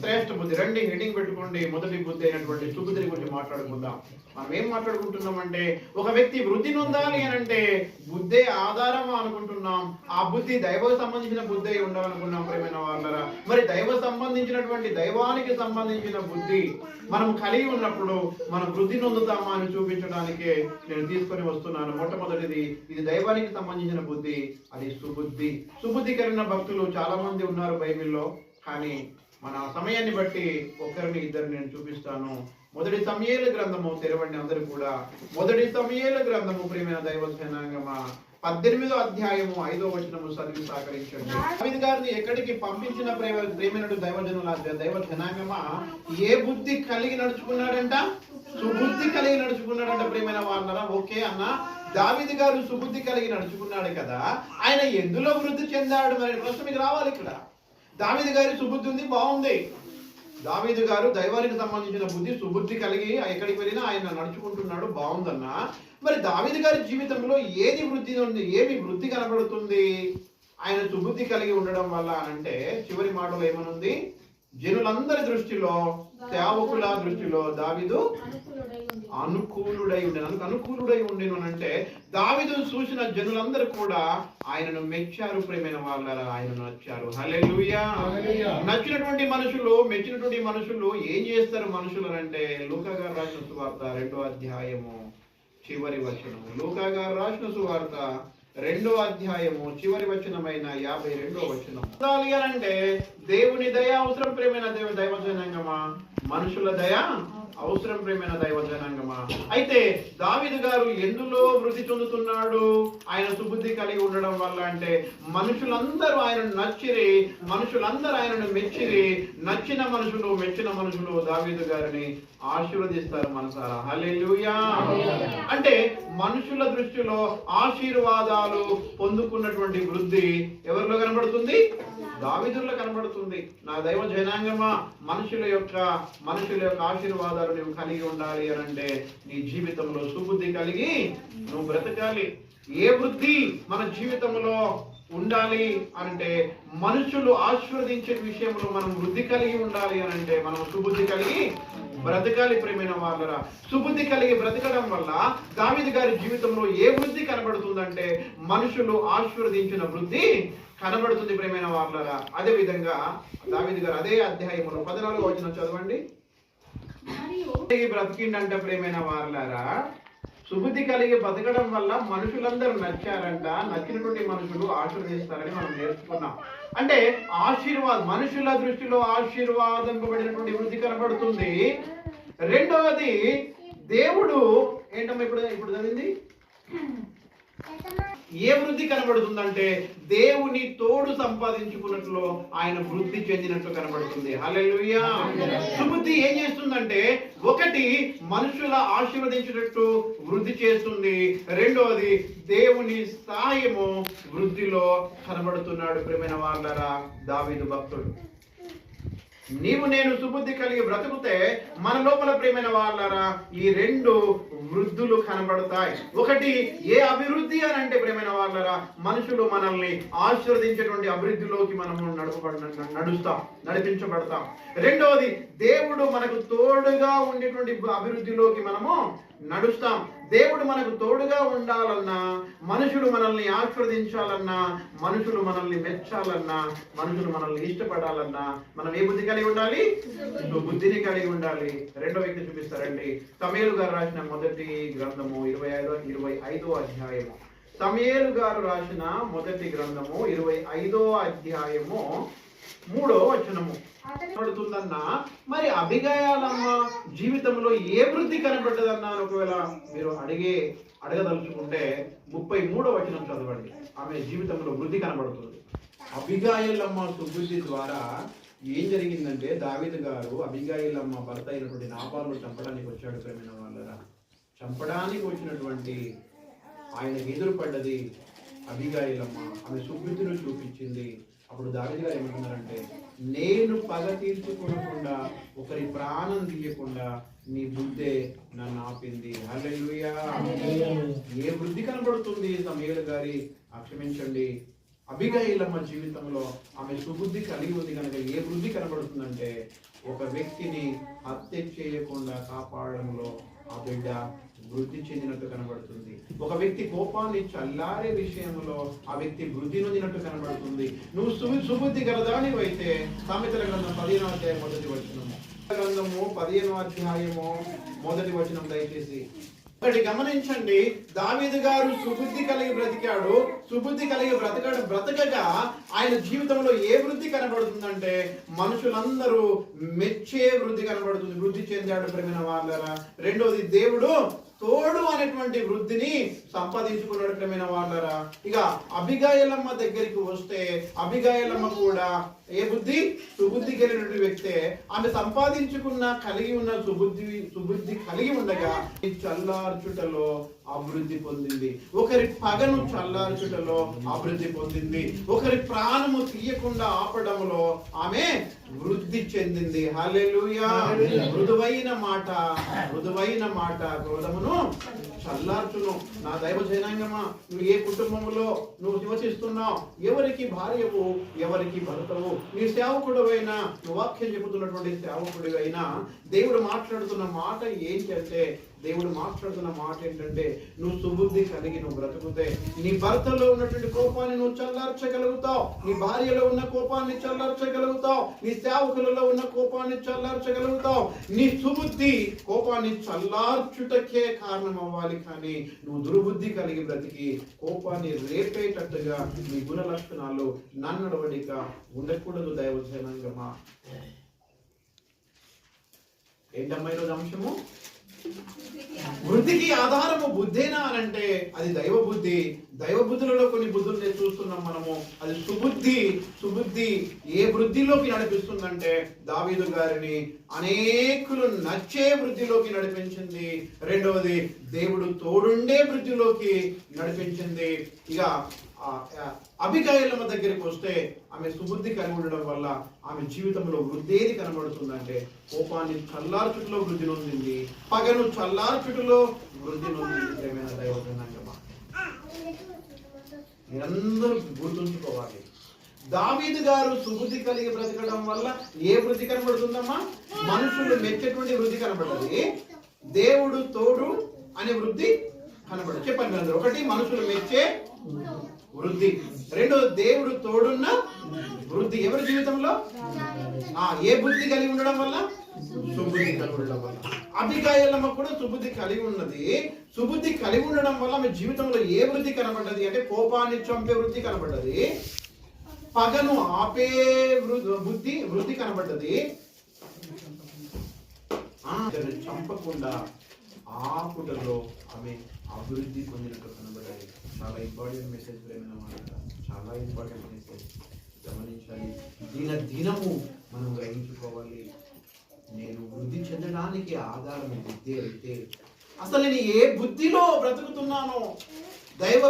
శ్రేష్ఠ బుద్ధి. రండి హెడింగ్ పెట్టుకోండి మొదటి బుద్ధి అయినటువంటి సుబుద్ధిని గురించి మాట్లాడుకుందాం. మనం ఏం మాట్లాడుకుంటున్నామంటే ఒక వ్యక్తి వృద్ధి నొందాలి అని అంటే బుద్ధే ఆధారం అనుకుంటున్నాం. ఆ బుద్ధి దైవ సంబంధించిన బుద్ధి అయి ఉండాలనుకున్నాం ప్రేమైన వాళ్ళరా మరి దైవ సంబంధించినటువంటి దైవానికి సంబంధించిన బుద్ధి మనం కలిగి ఉన్నప్పుడు మనం వృద్ధి నొందుతామా అని చూపించడానికే నేను తీసుకొని వస్తున్నాను. మొట్టమొదటిది ఇది దైవానికి సంబంధించిన బుద్ధి అది సుబుద్ధి. సుబుద్ధి కలిగిన భక్తులు చాలా మంది ఉన్నారు బైబిల్లో కానీ మన సమయాన్ని బట్టి ఒకరిని ఇద్దరు నేను చూపిస్తాను. మొదటి సమయేల గ్రంథము తెరవండి అందరూ కూడా. మొదటి సమయేల గ్రంథము ప్రేమ దైవ సేనాంగమా పద్దెనిమిదో అధ్యాయము ఐదో వచనము చదివి సహకరించండి. దావీదు గారిని ఎక్కడికి పంపించిన ప్రేమ ప్రేమినుడు దైవజనుల దైవ జనాంగమా? ఏ బుద్ధి కలిగి నడుచుకున్నాడంట? సుబుద్ధి కలిగి నడుచుకున్నాడంట ప్రేమైన వాళ్ళరా ఓకే అన్న దావిది గారు సుబుద్ధి కలిగి నడుచుకున్నాడు కదా. ఆయన ఎందులో వృద్ధి చెందాడు? మరి ప్రశ్న మీకు రావాలి ఇక్కడ. దావీదు గారి సుబుద్ధి ఉంది బాగుంది. దావీదు గారు దైవానికి సంబంధించిన బుద్ధి సుబుద్ధి కలిగి ఎక్కడికి వెళ్ళినా ఆయన నడుచుకుంటున్నాడు బాగుందన్న. మరి దావీదు గారి జీవితంలో ఏది వృద్ధి ఉంది ఏమి వృద్ధి కనబడుతుంది? ఆయన సుబుద్ధి కలిగి ఉండడం వల్ల అంటే చివరి మాటలో ఏమనుంది? జనులందరి దృష్టిలో సేవకుల దృష్టిలో దావీదు అనుకూలుడై ఉండేను అందుకు అనుకూలుడై ఉండేను అంటే దావిదు చూసిన జనులందరూ కూడా ఆయనను మెచ్చారు ప్రేమైన వాళ్ళ ఆయన నచ్చారు. హల్లెలూయా. నచ్చినటువంటి మనుషులు మెచ్చినటువంటి మనుషులు ఏం చేస్తారు మనుషులు అంటే లూకా గారు రాసిన సువార్త రెండో అధ్యాయము చివరి వచనము. లూకా గారు రాసిన సువార్త రెండో అధ్యాయము చివరి వచనమైన యాభై రెండో వచనం. అంటే దేవుని దయ అవసరం ప్రేమైన దేవ దైవజనాంగమా? మనుషుల దయ అవసరం ప్రేమైన దైవజనాంగమా? అయితే దావిదు గారు ఎందులో వృద్ధి చెందుతున్నాడు? ఆయన సుబుద్ధి కలిగి ఉండడం వల్ల అంటే మనుషులందరూ ఆయనను నచ్చిరి మనుషులందరూ ఆయనను మెచ్చిరి నచ్చిన మనుషులు మెచ్చిన మనుషులు దావీదు గారిని ఆశీర్వదిస్తారు మనసారా. హలే అంటే మనుషుల దృష్టిలో ఆశీర్వాదాలు పొందుకున్నటువంటి వృద్ధి ఎవరిలో కనబడుతుంది? దావిదుల్లో కనబడుతుంది. నా దైవ జనాంగమా మనుషుల యొక్క మనుషుల యొక్క ఆశీర్వాదాలు నువ్వు కలిగి ఉండాలి అని అంటే నీ జీవితంలో సుబుద్ధి కలిగి నువ్వు బ్రతకాలి. ఏ వృద్ధి మన జీవితంలో ఉండాలి అంటే మనుషులు ఆశీర్వదించే విషయంలో మనం వృద్ధి కలిగి ఉండాలి అని అంటే మనం సుబుద్ధి కలిగి బ్రతకాలి ప్రేమైన వాళ్ళరా సుబుద్ధి కలిగి బ్రతకడం వల్ల దావిది గారి జీవితంలో ఏ వృద్ధి కనబడుతుందంటే మనుషులు ఆశీర్వదించిన వృద్ధి కనబడుతుంది ప్రేమైన వాళ్ళరా అదే విధంగా దావిది గారు అదే అధ్యాయంలో పద్నాలుగు వచ్చిన చదవండి. బ్రతికిండంట ప్రేమైన వాళ్ళారా సుబుద్ధి కలిగి బతకడం వల్ల మనుషులందరూ నచ్చారంట నచ్చినటువంటి మనుషులు ఆశీర్వదిస్తారని మనం నేర్చుకున్నాం. అంటే ఆశీర్వాదం మనుషుల దృష్టిలో ఆశీర్వాదింపబడినటువంటి వృద్ధి కనబడుతుంది. రెండవది దేవుడు ఏంటమ్మా ఇప్పుడు ఇప్పుడు చదివింది? ఏ వృద్ధి కనబడుతుందంటే దేవుని తోడు సంపాదించుకున్నట్లు ఆయన వృద్ధి చెందినట్లు కనబడుతుంది. హలెలుయా సుబుద్ధి ఏం చేస్తుందంటే ఒకటి మనుషుల ఆశీర్వదించినట్టు వృద్ధి చేస్తుంది. రెండవది దేవుని సాయము వృద్ధిలో కనబడుతున్నాడు. ప్రేమైన వాళ్ళరా దావీదు భక్తుడు. నీవు నేను సుబుద్ధి కలిగి బ్రతుకుతే మన లోపల ప్రేమైన వాళ్ళరా? ఈ రెండు వృద్ధులు కనబడతాయి. ఒకటి ఏ అభివృద్ధి అని అంటే ప్రేమైన వాళ్ళరా? మనుషులు మనల్ని ఆశీర్వదించేటువంటి అభివృద్ధిలోకి మనము నడపబడ నడుస్తాం నడిపించబడతాం. రెండవది దేవుడు మనకు తోడుగా ఉండేటువంటి అభివృద్ధిలోకి మనము నడుస్తాం. దేవుడు మనకు తోడుగా ఉండాలన్నా మనుషులు మనల్ని ఆశీర్వదించాలన్నా మనుషులు మనల్ని మెచ్చాలన్నా మనుషులు మనల్ని ఇష్టపడాలన్నా మనం ఏ బుద్ధి కలిగి ఉండాలి? బుద్ధిని కలిగి ఉండాలి. రెండో వ్యక్తి చూపిస్తారండి. సమేలు గారు రాసిన మొదటి గ్రంథము ఇరవై ఐదో ఇరవై ఐదో అధ్యాయము. సమేలు గారు రాసిన మొదటి గ్రంథము ఇరవై ఐదో అధ్యాయము మూడో వచనము. కనబడుతుందన్నా మరి అభిగాయాలమ్మ జీవితంలో ఏ వృద్ధి కనబడ్డదన్నా ఒకవేళ మీరు అడిగే అడగదలుచుకుంటే ముప్పై మూడో వచనం చదవండి. ఆమె జీవితంలో వృద్ధి కనబడుతుంది. అభిగాయలమ్మ సుబుద్ధి ద్వారా ఏం జరిగిందంటే దావిద్ గారు అభిగాయలమ్మ భర్త అయినటువంటి నాపాలను చంపడానికి వచ్చాడు ప్రేమైన వాళ్ళరా. చంపడానికి వచ్చినటువంటి ఆయనకు ఎదురుపడ్డది అభిగాయలమ్మ ఆమె సుబుద్ధిని చూపించింది. అప్పుడు దావిది గారు ఏమంటున్నారంటే నేను పగ తీర్చుకోకుండా ఒకరి ప్రాణం తీయకుండా నీ బుద్ధే నన్ను ఆపింది. హల్లెలూయా. ఏ వృద్ధి కనబడుతుంది సమీర గారి? ఆ, క్షమించండి. అభిగైలమ్మ జీవితంలో ఆమె సుబుద్ధి కలిగి ఉంది కనుక ఏ వృద్ధి కనబడుతుందంటే ఒక వ్యక్తిని హత్య చేయకుండా కాపాడడంలో ఆ బిడ్డ వృద్ధి చెందినట్టు కనబడుతుంది. ఒక వ్యక్తి కోపాన్ని చల్లారే విషయంలో ఆ వ్యక్తి వృద్ధి నొందినట్టు కనబడుతుంది. నువ్వు సు సుబుద్ధి గలదానివైతే అయితే సామెతల గ్రంథం పదిహేనో అధ్యాయం మొదటి వచనము. గ్రంథము పదిహేనో అధ్యాయము మొదటి వచనం దయచేసి. ఒకటి గమనించండి. దావీదు గారు సుబుద్ధి కలిగి బ్రతికాడు. సుబుద్ధి కలిగి బ్రతకడు బ్రతకగా ఆయన జీవితంలో ఏ వృద్ధి కనబడుతుందంటే మనుషులందరూ మెచ్చే వృద్ధి కనబడుతుంది. వృద్ధి చెందాడు ప్రేమిన వాళ్ళరా. రెండోది దేవుడు తోడు అనేటువంటి వృద్ధిని సంపాదించుకున్నాడు వాళ్ళరా ఇక అభిగాయలమ్మ దగ్గరికి వస్తే అభిగాయలమ్మ కూడా ఏ బుద్ధి? సుబుద్ధి కలిగినటువంటి వ్యక్తే. ఆమె సంపాదించుకున్న కలిగి ఉన్న సుబుద్ధి సుబుద్ధి కలిగి ఉండగా ఈ చల్లార్చుటలో అభివృద్ధి పొందింది. ఒకరి పగను చల్లార్చుటలో అభివృద్ధి పొందింది. ఒకరి ప్రాణము తీయకుండా ఆపడంలో ఆమె వృద్ధి చెందింది. హల్లెలూయా. మృదువైన మాట మృదువైన మాట క్రోధమును చల్లార్చును. నా దైవ జనాంగమా నువ్వు ఏ కుటుంబంలో నువ్వు నివసిస్తున్నావు? ఎవరికి భార్యవు ఎవరికి భర్తవు? నీ సేవకుడువైనా నువ్వు వాక్యం చెబుతున్నటువంటి సేవకుడివైనా దేవుడు మాట్లాడుతున్న మాట ఏంటంటే దేవుడు మాట్లాడుతున్న మాట ఏంటంటే నువ్వు సుబుద్ధి కలిగి నువ్వు బ్రతుకుతే నీ భర్తలో ఉన్నటువంటి కోపాన్ని నువ్వు చల్లార్చగలుగుతావు. నీ భార్యలో ఉన్న కోపాన్ని చల్లార్చగలుగుతావు. నీ సేవకులలో ఉన్న కోపాన్ని చల్లార్చగలుగుతావు. నీ సుబుద్ధి కోపాన్ని చల్లార్చుటకే కారణం అవ్వాలి కానీ నువ్వు దుర్బుద్ధి కలిగి బ్రతికి కోపాన్ని రేపేటట్టుగా నీ గుణ లక్షణాలు నన్నడవడిక ఉండకూడదు దైవజనంగా ఏంటమ్మా ఈరోజు అంశము? వృద్ధికి ఆధారము బుద్ధేనా అని అంటే అది దైవ బుద్ధి. దైవ బుద్ధులలో కొన్ని బుద్ధులు చూస్తున్నాం మనము. అది సుబుద్ధి సుబుద్ధి ఏ వృద్ధిలోకి నడిపిస్తుందంటే దావీదు గారిని అనేకులు నచ్చే వృద్ధిలోకి నడిపించింది. రెండవది దేవుడు తోడుండే వృద్ధిలోకి నడిపించింది. ఇక అభిగాయలమ్మ దగ్గరికి వస్తే ఆమె సుబుద్ధి కలిగి ఉండడం వల్ల ఆమె జీవితంలో వృద్ధి ఏది కనబడుతుందంటే కోపాన్ని చల్లార్చుటలో వృద్ధి నొందింది పగను చల్లార్చుటలో వృద్ధి నొందింది. ప్రేమైన దైవజనాంగమా మీరందరూ గుర్తుంచుకోవాలి. దావీదు గారు సుబుద్ధి కలిగి బ్రతకడం వల్ల ఏ వృద్ధి కనబడుతుందమ్మా? మనుషులు మెచ్చేటువంటి వృద్ధి కనబడుతుంది దేవుడు తోడు అనే వృద్ధి కనబడదు చెప్పండి మీరు అందరూ. ఒకటి మనుషులు మెచ్చే వృద్ధి. రెండో దేవుడు తోడున్న వృద్ధి. ఎవరి జీవితంలో? ఆ ఏ బుద్ధి కలిగి ఉండడం వల్ల? సుబుద్ధి కలిగి ఉండడం వల్ల. అభిగాయలమ్మ కూడా సుబుద్ధి కలిగి ఉన్నది. సుబుద్ధి కలిగి ఉండడం వల్ల మీ జీవితంలో ఏ వృద్ధి కనబడ్డది? అంటే కోపాన్ని చంపే వృద్ధి కనబడ్డది. పగను ఆపే వృ- బుద్ధి వృద్ధి కనబడ్డది. చంపకుండా ఆకుటలో ఆమె అభివృద్ధి పొందినట్టు కనబడాలి చాలా ఇంపార్టెంట్ మెసేజ్ ప్రేమైన మాట చాలా ఇంపార్టెంట్ మెసేజ్ గమనించాలి. దీన దినము మనం గ్రహించుకోవాలి. నేను వృద్ధి చెందడానికి ఆధారం బుద్ధి అయితే అసలు నేను ఏ బుద్ధిలో బ్రతుకుతున్నానో దైవ